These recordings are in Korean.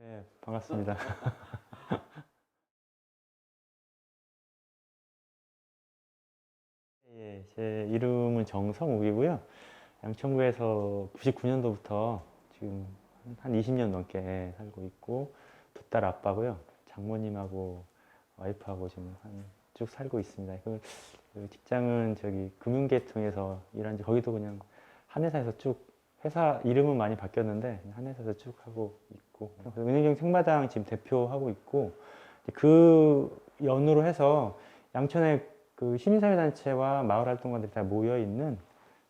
네, 반갑습니다. 예, 제 이름은 정성욱이고요. 양천구에서 99년도부터 지금 한 20년 넘게 살고 있고 두 딸 아빠고요. 장모님하고 와이프하고 지금 한 쭉 살고 있습니다. 그, 그 직장은 저기 금융계통에서 일한 지 거기도 그냥 한 회사에서 쭉 회사 이름은 많이 바뀌었는데 한 회사에서 쭉 하고 있고 은행경 생마당 지금 대표하고 있고 그 연으로 해서 양천에 그 시민사회단체와 마을 활동가들이 다 모여 있는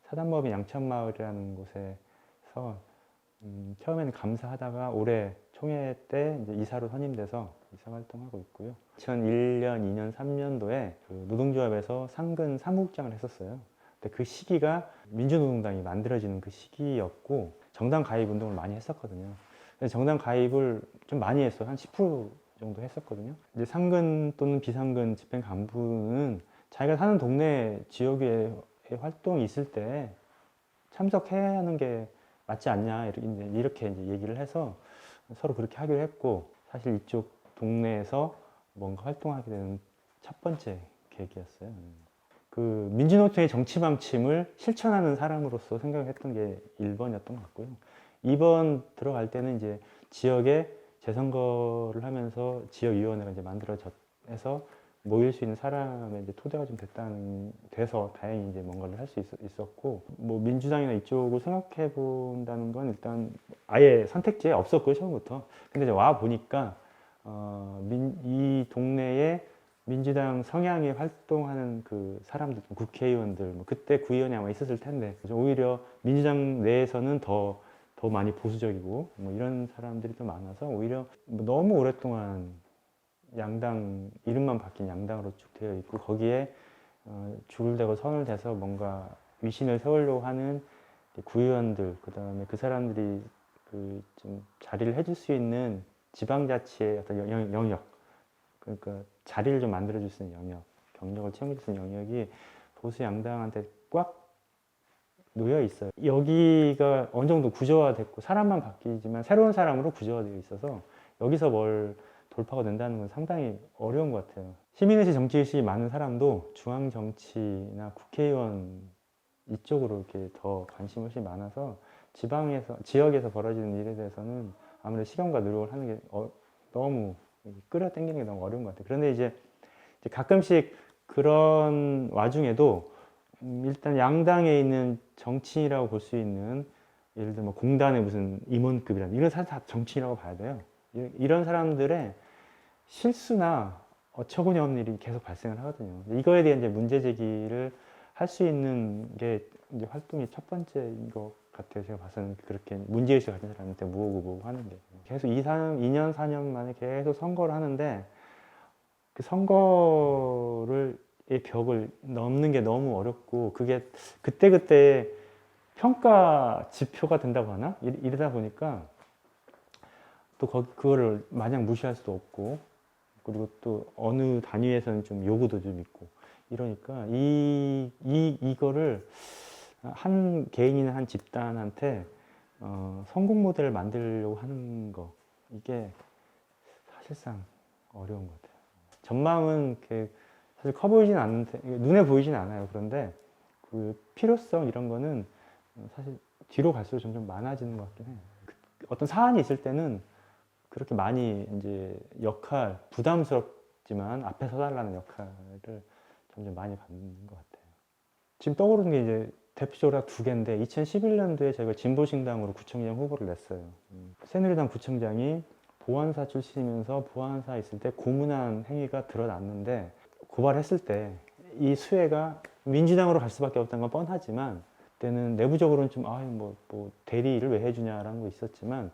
사단법인 양천마을이라는 곳에서 음, 처음에는 감사하다가 올해 총회 때 이제 이사로 선임돼서 이사 활동하고 있고요. 2001년, 2년, 3년도에 그 노동조합에서 상근 사무국장을 했었어요. 근데 그 시기가 민주노동당이 만들어지는 그 시기였고 정당 가입 운동을 많이 했었거든요. 정당 가입을 좀 많이 했어요. 한 10% 정도 했었거든요. 이제 상근 또는 비상근 집행 간부는 자기가 사는 동네 지역에 활동이 있을 때 참석해야 하는 게 맞지 않냐 이렇게 이제 얘기를 해서 서로 그렇게 하기로 했고 사실 이쪽 동네에서 뭔가 활동하게 되는 첫 번째 계기였어요. 그 민주노총의 정치 방침을 실천하는 사람으로서 생각했던 게 1번이었던 것 같고요. 2번 들어갈 때는 이제 지역에 재선거를 하면서 지역위원회가 이제 만들어져서 모일 수 있는 사람의 이제 토대가 좀 됐다는 돼서 다행히 이제 뭔가를 할 수 있었고 뭐 민주당이나 이쪽을 생각해 본다는 건 일단 아예 선택지에 없었고요 처음부터 근데 이제 와 보니까 어, 민, 이 동네에 민주당 성향의 활동하는 그 사람들 국회의원들 뭐 그때 구의원이 아마 있었을 텐데 오히려 민주당 내에서는 더 더 많이 보수적이고 뭐 이런 사람들이 더 많아서 오히려 뭐 너무 오랫동안 양당 이름만 바뀐 양당으로 쭉 되어 있고 거기에 어, 줄을 대고 선을 대서 뭔가 위신을 세우려고 하는 구의원들 그 다음에 그 사람들이 그 좀 자리를 해줄 수 있는 지방자치의 어떤 영- 영역 그러니까 자리를 좀 만들어줄 수 있는 영역 경력을 채워줄 수 있는 영역이 보수 양당한테 꽉 놓여 있어요. 여기가 어느 정도 구조화됐고 사람만 바뀌지만 새로운 사람으로 구조화되어 있어서 여기서 뭘 돌파가 된다는 건 상당히 어려운 것 같아요. 시민의식 정치의식이 많은 사람도 중앙 정치나 국회의원 이쪽으로 이렇게 더 관심이 많아서 지방에서 지역에서 벌어지는 일에 대해서는 아무래도 시간과 노력을 하는 게 어- 너무 끌어당기는 게 너무 어려운 것 같아요. 그런데 이제, 이제 가끔씩 그런 와중에도 음, 일단 양당에 있는 정치인이라고 볼 수 있는 예를 들면 뭐 공단의 무슨 임원급이라는 이런 사람 다 정치인이라고 봐야 돼요. 이- 이런 사람들의 실수나 어처구니 없는 일이 계속 발생을 하거든요. 이거에 대한 이제 문제 제기를 할 수 있는 게 이제 활동의 첫 번째인 것 같아요. 제가 봐서는 그렇게 문제의식 가진 사람한테 무오고 뭐고 하는 게 계속 2, 3, 2년, 4년 만에 계속 선거를 하는데 그 선거를 의 벽을 넘는 게 너무 어렵고 그게 그때그때 평가 지표가 된다고 하나? 이- 이러다 보니까 또 거, 그거를 마냥 무시할 수도 없고 그리고 또 어느 단위에서는 좀 요구도 좀 있고 이러니까 이, 이, 이거를 한 개인이나 한 집단한테 어, 성공 모델을 만들려고 하는 거 이게 사실상 어려운 것 같아요. 전망은 사실 커 보이진 않는데 눈에 보이진 않아요. 그런데 그 필요성 이런 거는 사실 뒤로 갈수록 점점 많아지는 것 같긴 해요. 그 어떤 사안이 있을 때는 그렇게 많이 이제 역할 부담스럽지만 앞에 서달라는 역할을 점점 많이 받는 것 같아요. 지금 떠오르는 게 이제 대표적으로 두 개인데 2011년도에 제가 진보신당으로 구청장 후보를 냈어요. 음, 새누리당 구청장이 보안사 출신이면서 보안사 있을 때 고문한 행위가 드러났는데 고발했을 때 이 수혜가 민주당으로 갈 수밖에 없다는 건 뻔하지만 그때는 내부적으로는 좀 아유 뭐, 뭐 대리를 왜 해주냐라는 거 있었지만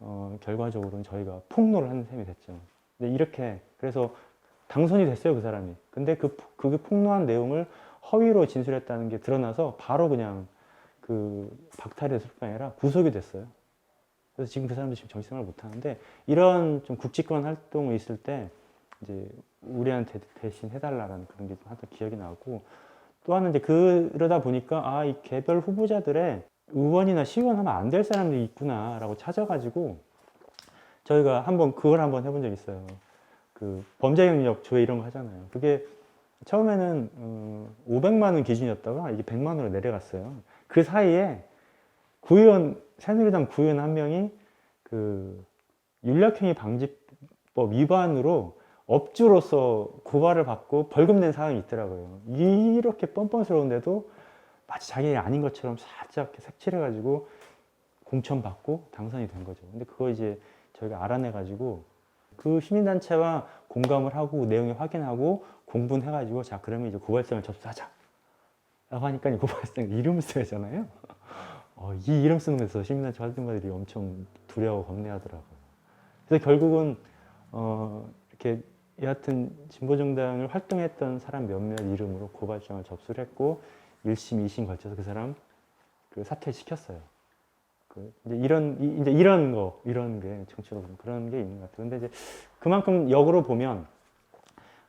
어, 결과적으로는 저희가 폭로를 하는 셈이 됐죠. 근데 이렇게 그래서 당선이 됐어요 그 사람이. 근데 그 포- 그게 폭로한 내용을 허위로 진술했다는 게 드러나서 바로 그냥 그 박탈이 될뿐 아니라 구속이 됐어요. 그래서 지금 그 사람도 지금 정치생활을 못 하는데 이런 좀 굵직한 활동이 있을 때 이제 우리한테 대신 해달라는 그런 게좀 하도 기억이 나고 또 하나 이제 그러다 보니까 아 이 개별 후보자들의 의원이나 시의원 하면 안 될 사람들이 있구나라고 찾아가지고 저희가 한번 그걸 한번 해본 적 있어요. 그 범죄 경력 조회 이런 거 하잖아요. 그게 처음에는 어, 500만 원 기준이었다가 이게 100만 원으로 내려갔어요. 그 사이에 구의원 새누리당 구의원 한 명이 그 윤락행위 방지법 위반으로 업주로서 고발을 받고 벌금 낸 사람이 있더라고요. 이렇게 뻔뻔스러운데도 마치 자기 일 아닌 것처럼 살짝 색칠해가지고 공천 받고 당선이 된 거죠. 근데 그거 이제 저희가 알아내가지고 그 시민단체와 공감을 하고 내용을 확인하고 공분해가지고 자 그러면 이제 고발장을 접수하자. 라고 하니까 이 고발장 이름을 써야잖아요. 어, 이 이름 쓰는 데서 시민단체 활동가들이 엄청 두려워 겁내하더라고요. 그래서 결국은 어, 이렇게 여하튼 진보정당을 활동했던 사람 몇몇 이름으로 고발장을 접수를 했고 1심, 2심 걸쳐서 그 사람 그 사퇴시켰어요. 그 이제 이런 이- 이제 이런 거 이런 게 정치로 그런 게 있는 것 같아요. 근데 이제 그만큼 역으로 보면 어,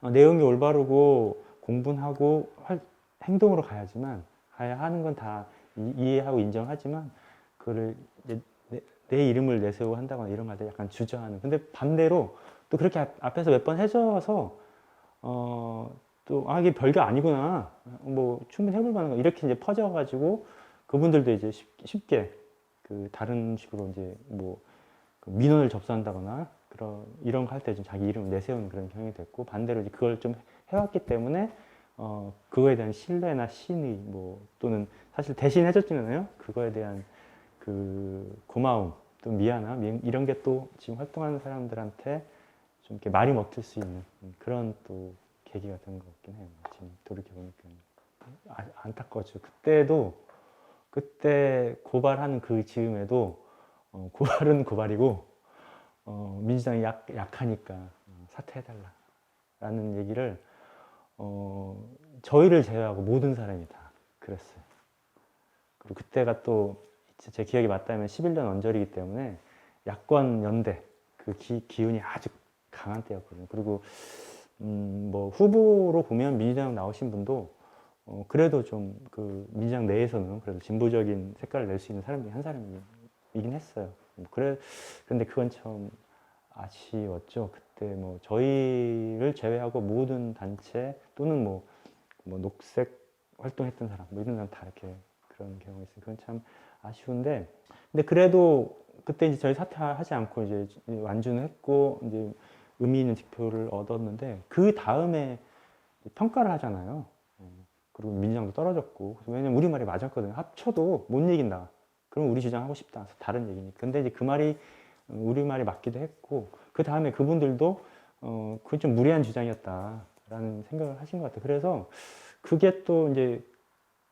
내용이 올바르고 공분하고 활- 행동으로 가야지만 가야 하는 건 다 이해하고 인정하지만 이제 내, 내 이름을 내세우고 한다거나 이런 때 약간 주저하는. 근데 반대로 또 그렇게 앞- 앞에서 몇 번 해줘서 어 또 아 이게 별게 아니구나 뭐 충분히 해볼 만한 거 이렇게 이제 퍼져가지고 그분들도 이제 쉽, 쉽게 그 다른 식으로 이제 뭐그 민원을 접수한다거나 그런 이런 거 할 때 좀 자기 이름을 내세우는 그런 경향이 됐고 반대로 이제 그걸 좀 해왔기 때문에 어 그거에 대한 신뢰나 신의 뭐 또는 사실 대신 해줬잖아요. 그거에 대한 그 고마움 또 미안함 이- 이런 게 또 지금 활동하는 사람들한테 좀 이렇게 말이 먹힐 수 있는 그런 또 계기가 된 것 같긴 해요. 지금 돌이켜 보니까 아, 안타까웠죠 그때도 그때 고발하는 그 즈음에도 어, 고발은 고발이고 어, 민주당이 약, 약하니까 어, 사퇴해달라라는 얘기를 어, 저희를 제외하고 모든 사람이 다 그랬어요. 그리고 그때가 또 제 기억이 맞다면 11년 언저리이기 때문에 야권 연대 그 기, 기운이 아주 강한 때였거든요. 그리고 음, 뭐 후보로 보면 민주당 나오신 분도 어, 그래도 좀 그 민주당 내에서는 그래도 진보적인 색깔을 낼 수 있는 사람 중에 한 사람이긴 했어요. 뭐 그래 그런데 그건 참 아쉬웠죠. 그때 뭐 저희를 제외하고 모든 단체 또는 뭐, 뭐 녹색 활동했던 사람 뭐 이런 사람 다 이렇게 그런 경험이 있어요. 그건 참 아쉬운데 근데 그래도 그때 이제 저희 사퇴하지 않고 이제 완주는 했고 이제 의미 있는 득표를 얻었는데 그 다음에 평가를 하잖아요. 어, 그리고 민주당도 떨어졌고 왜냐면 우리 말이 맞았거든요. 합쳐도 못 이긴다. 그럼 우리 주장하고 싶다. 다른 얘기니까. 근데 이제 그 말이 어, 우리 말이 맞기도 했고 그 다음에 그분들도 어 그건 좀 무리한 주장이었다라는 생각을 하신 것 같아요. 그래서 그게 또 이제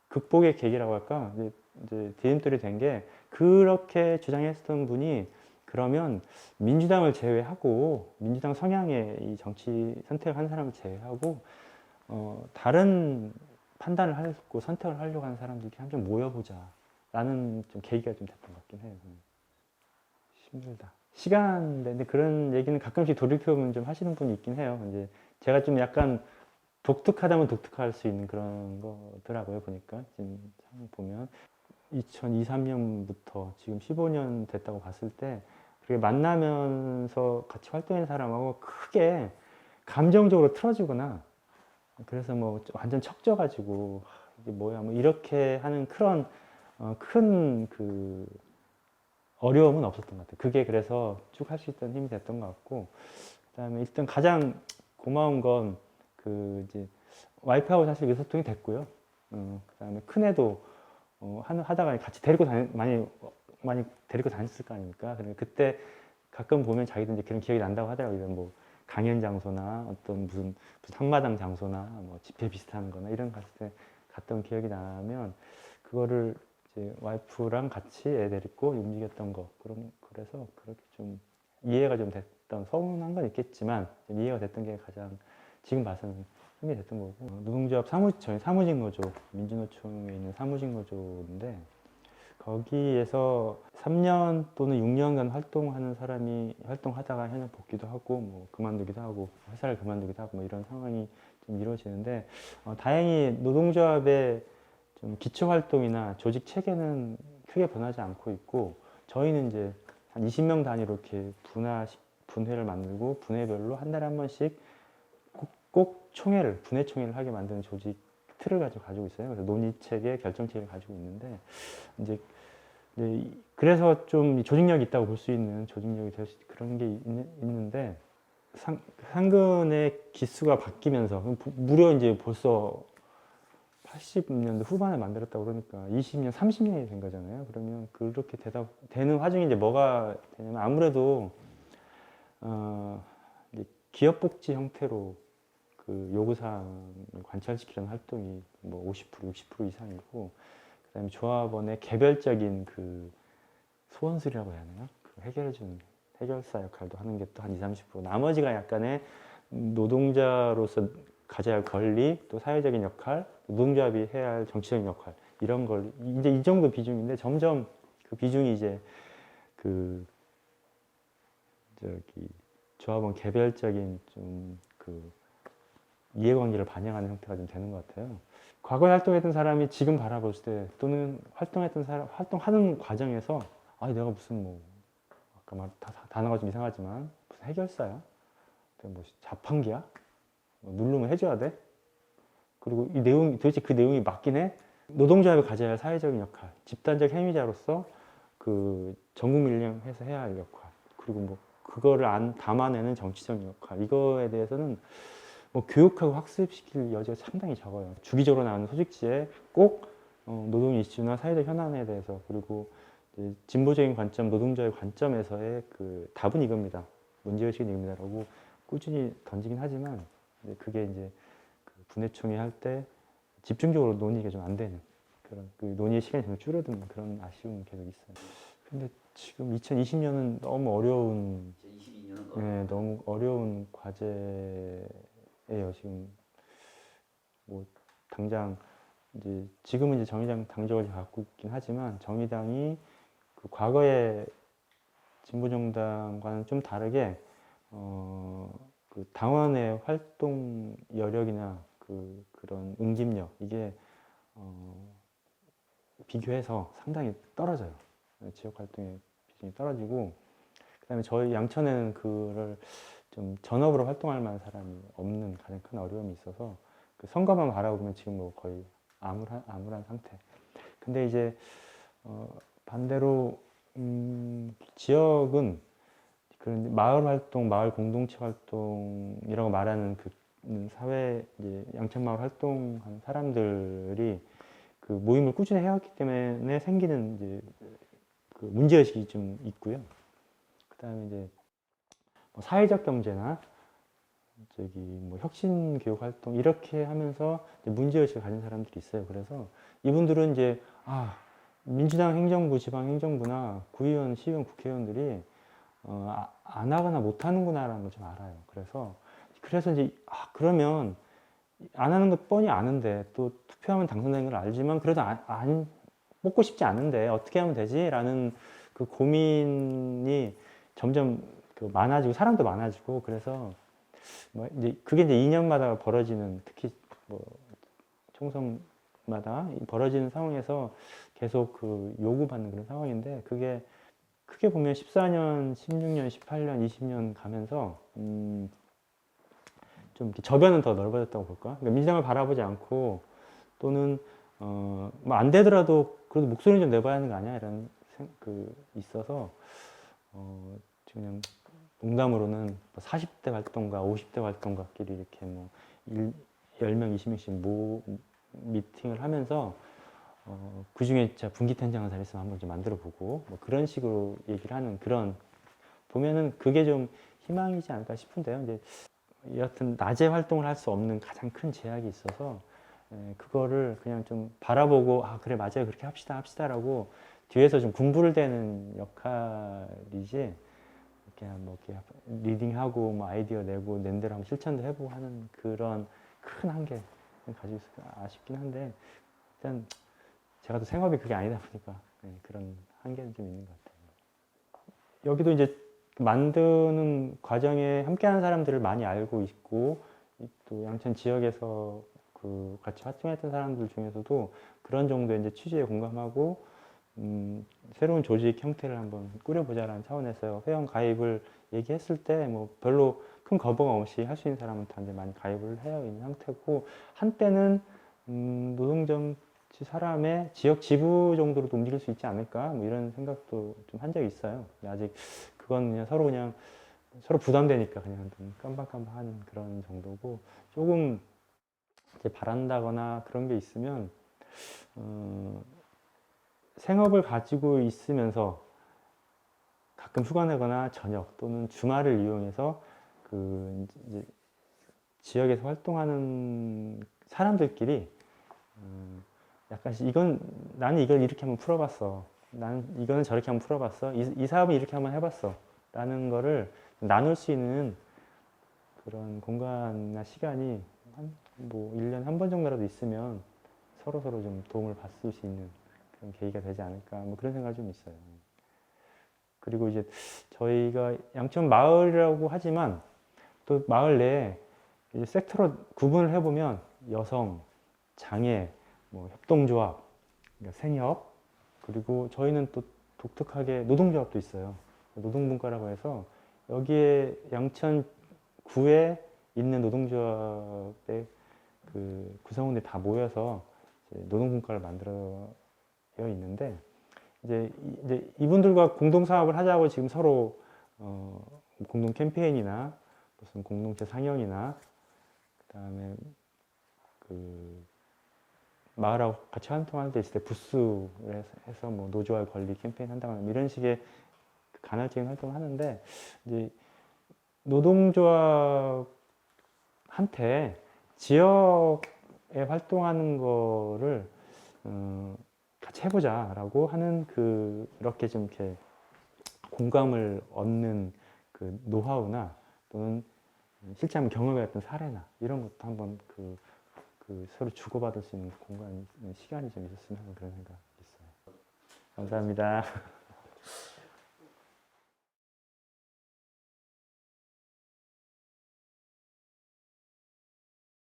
극복의 계기라고 할까 이제, 이제 디딤돌이 된 게 그렇게 주장했던 분이 그러면 민주당을 제외하고 민주당 성향의 이 정치 선택을 한 사람을 제외하고 어, 다른 판단을 하고 선택을 하려고 하는 사람들끼리 한번 모여보자 라는 좀 계기가 좀 됐던 것 같긴 해요. 음. 힘들다. 시간, 근데 그런 얘기는 가끔씩 돌이켜보면 좀 하시는 분이 있긴 해요. 이제 제가 좀 약간 독특하다면 독특할 수 있는 그런 거더라고요. 보니까 지금 보면 2002, 3년부터 지금 15년 됐다고 봤을 때 그렇게 만나면서 같이 활동하는 사람하고 크게 감정적으로 틀어지거나 그래서 뭐 완전 척져가지고 하, 이게 뭐야 뭐 이렇게 하는 그런 어, 큰 그 어려움은 없었던 것 같아요. 그게 그래서 쭉 할 수 있던 힘이 됐던 것 같고 그 다음에 일단 가장 고마운 건 그 이제 와이프하고 사실 의소통이 됐고요. 어, 그 다음에 큰애도 어, 하다가 같이 데리고 다니 많이 많이 데리고 다녔을 거 아닙니까? 그때 가끔 보면 자기도 이제 그런 기억이 난다고 하더라고요. 이런 뭐 강연 장소나 어떤 무슨, 무슨 한마당 장소나 뭐 집회 비슷한 거나 이런 거 갔을 때 갔던 기억이 나면 그거를 와이프랑 같이 애 데리고 움직였던 거. 그런 그래서 그렇게 좀 이해가 좀 됐던 서운한 건 있겠지만 좀 이해가 됐던 게 가장 지금 봐서는 힘이 됐던 거고. 어, 노동조합 사무 저희 사무직 노조 민주노총에 있는 사무직 노조인데 거기에서 3년 또는 6년간 활동하는 사람이 활동하다가 현역 복귀도 하고 뭐 그만두기도 하고 회사를 그만두기도 하고 뭐 이런 상황이 좀 이루어지는데 어, 다행히 노동조합의 좀 기초 활동이나 조직 체계는 크게 변하지 않고 있고 저희는 이제 한 20명 단위로 이렇게 분화 분회를 만들고 분회별로 한 달에 한 번씩 꼭, 꼭 총회를 분회 총회를 하게 만드는 조직 틀을 가지고 가지고 있어요. 그래서 논의 체계, 결정 체계를 가지고 있는데 이제 네, 이- 그래서 좀 조직력이 있다고 볼 수 있는 조직력이 될 수, 그런 게 있, 는데 상, 상근의 기수가 바뀌면서 무려 이제 벌써 80년대 후반에 만들었다고 그러니까 20년, 30년이 된 거잖아요. 그러면 그렇게 되다 되는 화중이 이제 뭐가 되냐면 아무래도 어, 기업복지 형태로 그 요구사항을 관철시키려는 활동이 뭐 50%, 60% 이상이고 그 다음에 조합원의 개별적인 그 소원술이라고 해야 하나요? 그 해결해주는 해결사 역할도 하는 게 또 한 20, 30% 나머지가 약간의 노동자로서 가져야 할 권리 또 사회적인 역할 노동조합이 해야 할 정치적인 역할 이런 걸 이제 이 정도 비중인데 점점 그 비중이 이제 그 저기 조합원 개별적인 좀 그 이해관계를 반영하는 형태가 좀 되는 것 같아요. 과거에 활동했던 사람이 지금 바라볼 때 또는 활동했던 사람 활동하는 과정에서 아 내가 무슨 뭐 아까 말 단어가 좀 이상하지만 무슨 해결사야? 뭐 자판기야? 뭐 누르면 해줘야 돼? 그리고 이 내용 도대체 그 내용이 맞긴 해? 노동조합이 가져야 할 사회적인 역할, 집단적 행위자로서 그 전국민령해서 해야 할 역할, 그리고 뭐 그거를 안 담아내는 정치적 역할 이거에 대해서는 뭐 교육하고 학습시킬 여지가 상당히 적어요. 주기적으로 나오는 소식지에 꼭 어, 노동 이슈나 사회적 현안에 대해서 그리고 진보적인 관점, 노동자의 관점에서의 그 답은 이겁니다. 문제의식은 이겁니다라고 꾸준히 던지긴 하지만 그게 이제 그 분해총회 할 때 집중적으로 논의가 좀 안 되는 그런 그 논의의 시간이 좀 줄어드는 그런 아쉬움이 계속 있어요. 근데 지금 2020년은 너무 어려운 2022년은 네, 너무 어려운 과제예요. 지금 뭐 당장 이제 지금은 이제 정의당 당적을 갖고 있긴 하지만 정의당이 그 과거의 진보정당과는 좀 다르게 어, 그 당원의 활동 여력이나 그 그런 응집력 이게 어, 비교해서 상당히 떨어져요. 지역 활동의 비중이 떨어지고 그다음에 저희 양천에는 그를 좀 전업으로 활동할 만한 사람이 없는 가장 큰 어려움이 있어서 그 선거만 바라보면 지금 뭐 거의 암울한 암울한 상태. 근데 이제 어, 반대로 음, 지역은 그런 마을 활동, 마을 공동체 활동이라고 말하는 그 음, 사회 이제 양천마을 활동하는 사람들이 그 모임을 꾸준히 해왔기 때문에 생기는 이제 그 문제 의식이 좀 있고요. 그 다음에 이제 뭐 사회적 경제나 저기 뭐 혁신 교육 활동 이렇게 하면서 이제 문제 의식을 가진 사람들이 있어요. 그래서 이분들은 이제 아 민주당 행정부, 지방 행정부나 구의원, 시의원, 국회의원들이 어, 아, 안 하거나 못 하는구나라는 걸 좀 알아요. 그래서 그래서 이제 아 그러면 안 하는 것 뻔히 아는데 또 투표하면 당선되는 걸 알지만 그래도 안, 안 뽑고 싶지 않은데 어떻게 하면 되지라는 그 고민이 점점 그 많아지고 사람도 많아지고 그래서 뭐 이제 그게 이제 2년마다 벌어지는 특히 뭐 총선마다 벌어지는 상황에서 계속 그 요구받는 그런 상황인데 그게 크게 보면 14년, 16년, 18년, 20년 가면서 음, 좀 이렇게 저변은 더 넓어졌다고 볼까? 그러니까 민주당을 바라보지 않고 또는 어, 뭐 안 되더라도 그래도 목소리 좀 내봐야 하는 거 아니야? 이런 생, 그 있어서 어, 그냥 농담으로는 뭐 40대 활동가, 50대 활동가끼리 이렇게 뭐 일, 10명, 20명씩 모 미팅을 하면서 어, 그 중에 진짜 분기탄장을 잘했으면 한번 좀 만들어 보고 뭐 그런 식으로 얘기를 하는 그런 보면은 그게 좀 희망이지 않을까 싶은데요. 이제 여하튼 낮에 활동을 할 수 없는 가장 큰 제약이 있어서 에, 그거를 그냥 좀 바라보고 아 그래 맞아요 그렇게 합시다 합시다라고 뒤에서 좀 군부를 대는 역할이지 이렇게 뭐 이렇게 리딩하고 뭐 아이디어 내고 낸 대로 한번 실천도 해보고 하는 그런 큰 한계 가지고 있어 아쉽긴 한데 일단 제가 또 생업이 그게 아니다 보니까 네, 그런 한계는 좀 있는 것 같아요. 여기도 이제 만드는 과정에 함께하는 사람들을 많이 알고 있고 이또 양천 지역에서 그 같이 활동했던 사람들 중에서도 그런 정도의 이제 취지에 공감하고 음, 새로운 조직 형태를 한번 꾸려보자라는 차원에서 회원 가입을 얘기했을 때 뭐 별로 큰 거부감 없이 할 수 있는 사람한테 이제 많이 가입을 해야 있는 상태고 한때는 음, 노동정치 사람의 지역 지부 정도로도 움직일 수 있지 않을까 뭐 이런 생각도 좀 한 적이 있어요. 아직 그건 그냥 서로 그냥 서로 부담되니까 그냥 좀 깜박깜박 하는 그런 정도고 조금 이제 바란다거나 그런 게 있으면 어, 생업을 가지고 있으면서 가끔 휴가 내거나 저녁 또는 주말을 이용해서 그 이제 지역에서 활동하는 사람들끼리 음, 약간씩 이건 나는 이걸 이렇게 한번 풀어봤어. 나는 이거는 저렇게 한번 풀어봤어. 이, 이 사업은 이렇게 한번 해봤어. 라는 거를 나눌 수 있는 그런 공간이나 시간이 한, 뭐, 1년에 한 번 정도라도 있으면 서로 서로 좀 도움을 받을 수 있는 그런 계기가 되지 않을까. 뭐 그런 생각이 좀 있어요. 그리고 이제 저희가 양천 마을이라고 하지만 또 마을 내에 섹터로 구분을 해보면 여성, 장애, 뭐 협동조합, 그러니까 생협, 그리고 저희는 또 독특하게 노동조합도 있어요. 노동분과라고 해서 여기에 양천구에 있는 노동조합의 그 구성원들이 다 모여서 노동분과를 만들어 있는데 이제, 이- 이제 이분들과 공동 사업을 하자고 지금 서로 어, 공동 캠페인이나 무슨 공동체 상영이나 그다음에 그 마을하고 같이 활동할 때 있을 때 부스를 해서, 뭐 노조와의 권리 캠페인 한다거나 뭐 이런 식의 간헐적인 활동을 하는데 이제 노동조합한테 지역에 활동하는 거를 어, 같이 해보자라고 하는 그 이렇게 좀 이렇게 공감을 얻는 그 노하우나 또는 실제 한번 경험해 봤던 사례나 이런 것도 한번 그, 그 서로 주고받을 수 있는 공간 시간이 좀 있었으면 하는 그런 생각이 있어요. 감사합니다.